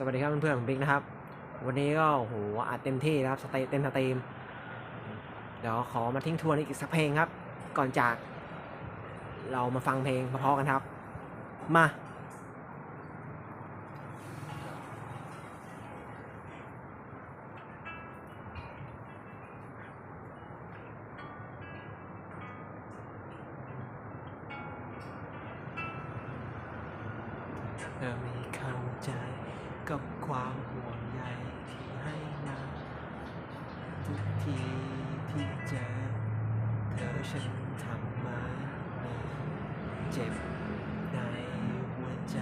สวัสดีครับเพื่อนๆผมบิ๊กนะครับ วันนี้ก็โหอัดเต็มที่นะครับสเตเต็มสตรีม เดี๋ยวขอมาทิ้งทวนอีกสักเพลงครับ ก่อนจาก เรามาฟังเพลงเพราะๆกันครับ มาเธอไม่เข้าใจ กับความห่วงใยที่ให้มาทุกทีที่เจอเธอฉันทำมาเจ็บในหัวใจ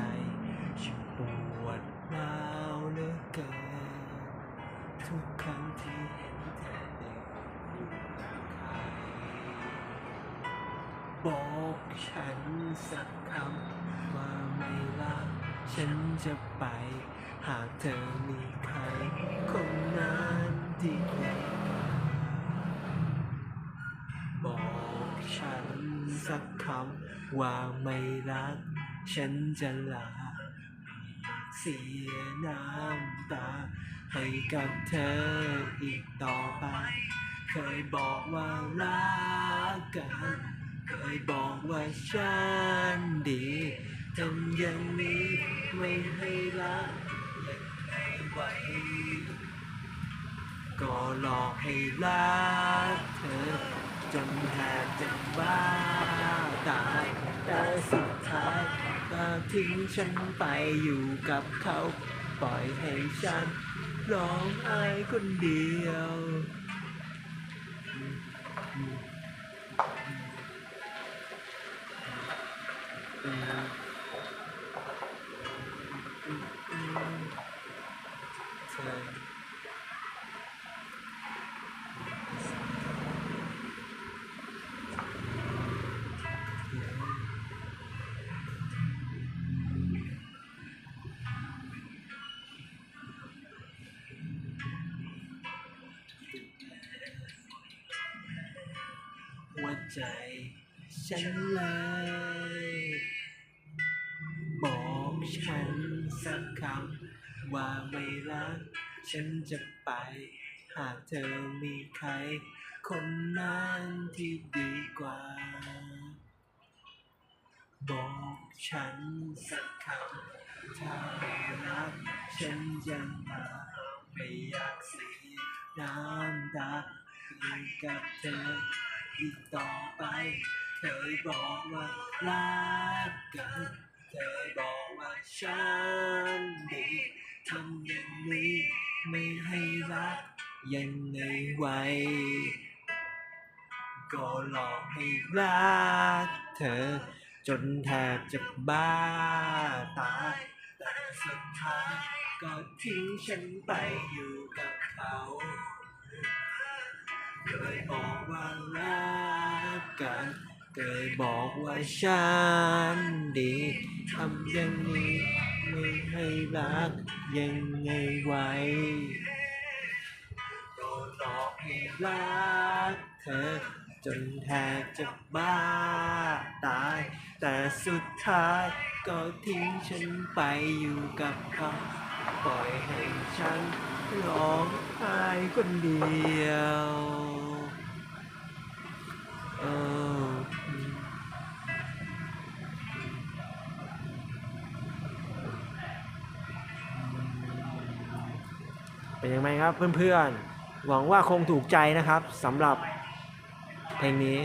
ปวดร้าวเหลือเกินทุกครั้งที่เห็นเธอเดินอยู่กับใครบอกฉันสักคำว่าไม่รัก ฉันจะไป หากเธอมีใครคนนั้นที่บอกฉันสักคำว่าไม่รัก ฉันจะลา เสียน้ำตา ให้กับเธออีกต่อไป เคยบอกว่ารักกัน เคยบอกว่าฉันดี ทำอย่างนี้ไม่ให้รักยังไงไหวก็หลอกให้รักเธอ จนแทบจะบ้าตายแต่สุดท้ายก็ทิ้งฉันไปอยู่กับเขา ปล่อยให้ฉันร้องไห้คนเดียว ใช่หัวใจฉันเลยบอกฉันสักคำ ว่าไม่รัก ฉันจะไป หากเธอมีใคร คนนั้นที่ดีกว่า บอกฉันสักคำถ้าไม่รัก ฉันจะมาไม่อยากเสียน้ำตาอยู่กับเธออีกต่อไปเคยบอกว่ารักกันเคยบอกว่าฉันดี ทำอย่างนี้ไม่ให้รักยังไงไหวก็หลอกให้รักเธอ จนแทบจะบ้าตายแต่สุดท้ายก็ทิ้งฉันไปอยู่กับเขาเคยบอกว่ารักกันเคยบอกว่าฉันดีทำอย่างนี้ ให้รักยังไงไหวโดนหลอกให้รักเธอจนแทบจะบ้าตาย แต่สุดท้ายก็ทิ้งฉันไปอยู่กับเขาปล่อยให้ฉันร้องไห้คนเดียว เออ เป็นยังไงครับเพื่อนๆ หวังว่าคงถูกใจนะครับสำหรับเพลงนี้